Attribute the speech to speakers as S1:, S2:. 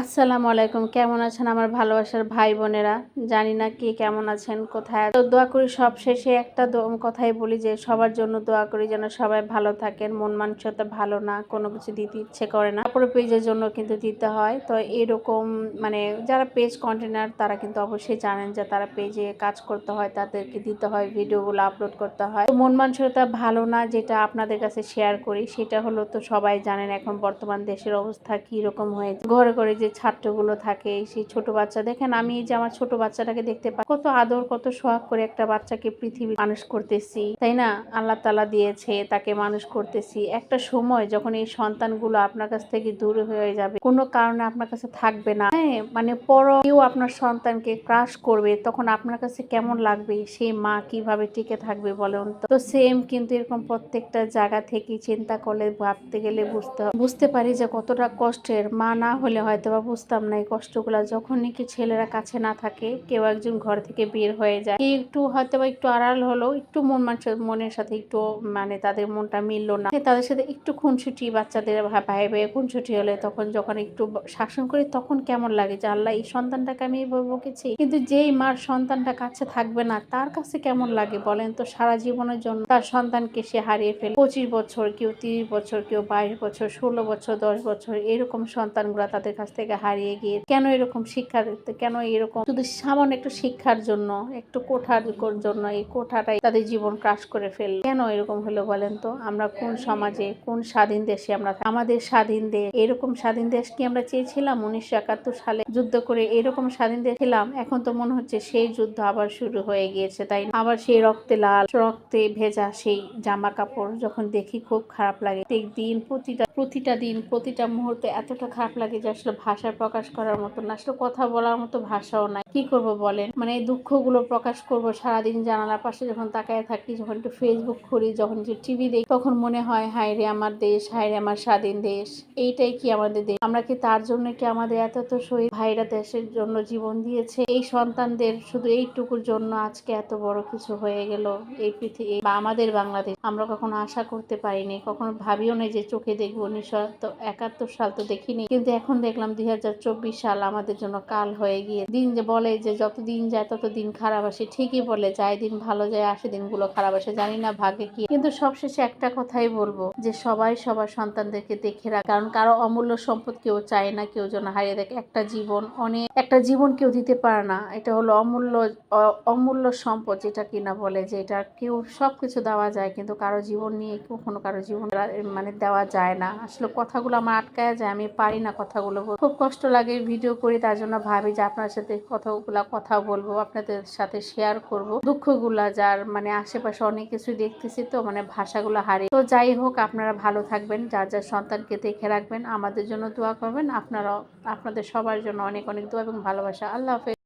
S1: আসসালামু আলাইকুম। কেমন আছেন আমার ভালোবাসার ভাই বোনেরা? জানি না কে কেমন আছেন, কোথায় তো দোয়া করি সব শেষে একটা কথাই বলি যে সবার জন্য দোয়া করি যেন সবাই ভালো থাকেন, মন মানসিকতা ভালো না, কোনো কিছু দিতে ইচ্ছে করে না। তারপরে পেজের জন্য কিন্তু দিতে হয়। তো এরকম মানে যারা পেজ কন্টেনার তারা কিন্তু অবশ্যই জানেন যে তারা পেজে কাজ করতে হয়, তাদেরকে দিতে হয়, ভিডিওগুলো আপলোড করতে হয়। মন মানসিকতা ভালো না যেটা আপনাদের কাছে শেয়ার করি, সেটা হলো তো সবাই জানেন এখন বর্তমান দেশের অবস্থা কি রকম হয়েছে। ঘরে ঘরে যে ছাত্রগুলো থাকে, সেই ছোট বাচ্চা। দেখেন আমি যে আমার ছোট বাচ্চাটাকে দেখতে পাই কত আদর, কত সোহাগ করে একটা বাচ্চাকে পৃথিবী মানুষ করতেছি, তাই না? আল্লাহ তালা দিয়েছে, তাকে মানুষ করতেছি। একটা সময় যখন এই সন্তানগুলো আপনার কাছ থেকে দূর হয়ে যাবে, কোনো কারণে আপনার কাছে থাকবে না। হ্যাঁ মানে পর কেউ আপনার সন্তানকে ক্রাশ করবে, তখন আপনার কাছে কেমন লাগবে? সেই মা কীভাবে টিকে থাকবে বলেন তো? সেম কিন্তু এরকম প্রত্যেকটা জায়গা থেকে চিন্তা করলে, ভাবতে গেলে বুঝতে বুঝতে পারি যে কতটা কষ্টের। মা না হলে হয়তো বা বুঝতাম না এই কষ্টগুলো। যখন নাকি ছেলেরা কাছে না থাকে, কেউ একজন ঘর থেকে বের হয়ে যায়। একটু হয়তো বা একটু আড়াল হলো একটু মন মনের সাথে একটু মানে তাদের মনটা মিললো না। তাদের সাথে একটু খুনসুটি, বাচ্চাদের ভাই ভাই খুনসুটি হলে তখন যখন একটু শাসন করি তখন কেমন লাগে যে, আল্লাহ, এই সন্তানটাকে আমি বকেছি? কিন্তু যেই মার সন্তানটা কাছে থাকবে না, তার কাছে কেমন লাগে বলেন তো? সারা জীবনের জন্য তার সন্তানকে সে হারিয়ে ফেলে। পঁচিশ বছর, কেউ তিরিশ বছর, কেউ বাইশ বছর, ষোলো বছর, দশ বছর, এরকম সন্তানগুলা তাদের কাছ থেকে হারিয়ে গিয়ে কেন এরকম শিক্ষা দিতে, কেন এরকম? শুধু সামান্য একটু শিক্ষার জন্য, একটু কোঠার জন্য এই কোঠাটাই তাদের জীবন ক্রাশ করে ফেল কেন এরকম হলো বলেন তো? আমরা কোন সমাজে, কোন স্বাধীন দেশে আমরা আমাদের স্বাধীন দেশ, এরকম স্বাধীন দেশ কি আমরা চেয়েছিলাম উনিশশো একাত্তর সালে? যুদ্ধ করে এরকম স্বাধীন দেশ ছিলাম এখন তো মনে হচ্ছে সেই যুদ্ধ আবার শুরু হয়ে গিয়েছে, তাই আবার সেই রক্তে লাল, রক্তে ভেজা সেই জামা কাপড় যখন দেখি খুব খারাপ লাগে। প্রত্যেক দিন প্রতিটা প্রতিটা দিন, প্রতিটা মুহূর্তে এতটা খারাপ লাগে যে আসলে ভাষায় প্রকাশ করার মতো না, আসলে কথা বলার মতো ভাষাও নাই। কি করব বলেন? মানে এই দুঃখগুলো প্রকাশ করব সারাদিন জানালার পাশে যখন তাকায় থাকি, যখন একটু ফেসবুক খুলি, যখন একটু টিভি দেখি, তখন মনে হয়, হায় রে আমার দেশ, হায় রে আমার স্বাধীন দেশ। এইটাই কি আমাদের দেশ? আমরা কি তার জন্য কি আমাদের এত এত শহীদ? ভাইরা দেশের জন্য জীবন দিয়েছে। এই সন্তানদের শুধু এইটুকুর জন্য আজকে এত বড় কিছু হয়ে গেল এই পৃথিবী বা আমাদের বাংলাদেশ। আমরা কখনো আশা করতে পারিনি, কখনো ভাবিও নাই যে চোখে দেখব। উনিশশো একাত্তর সাল তো দেখিনি। কিন্তু এখন দেখলাম দুই হাজার চব্বিশ সাল আমাদের জন্য কাল হয়ে গিয়ে দিন যে বলে যে যত দিন যায় তত দিন খারাপ আসে, ঠিকই বলে যায় দিন ভালো যায়, আসে দিনগুলো খারাপ আসে, জানি না ভাগে কি। কিন্তু সবশেষে একটা কথাই বলব যে সবাই সবার সন্তানদেরকে দেখে রাখ, কারণ কারও অমূল্য সম্পদ কেউ চায় না, কেউ যেন হারিয়ে দেখে একটা জীবন অনেক, একটা জীবন কেউ দিতে পারে না। এটা হলো অমূল্য অমূল্য সম্পদ যেটা কিনা বলে যে এটা কেউ সব কিছু দেওয়া যায়, কিন্তু কারও জীবন নিয়ে কখনো কারও জীবন মানে দেওয়া যায় না। আসলে কথাগুলো আমার আটকায় যায়, আমি পারি না কথাগুলো। খুব কষ্ট লাগে ভিডিও করি, তার জন্য ভাবি যে আপনার সাথে কথাগুলা কথা বলব, আপনাদের সাথে শেয়ার করব। দুঃখগুলা যার মানে আশেপাশে অনেক কিছু দেখতেছি তো মানে ভাষাগুলো হারে তো যাই হোক, আপনারা ভালো থাকবেন, যার যার সন্তানকে দেখে রাখবেন, আমাদের জন্য দোয়া করবেন। আপনারা আপনাদের সবার জন্য অনেক অনেক দোয়া এবং ভালোবাসা। আল্লাহ হাফেজ।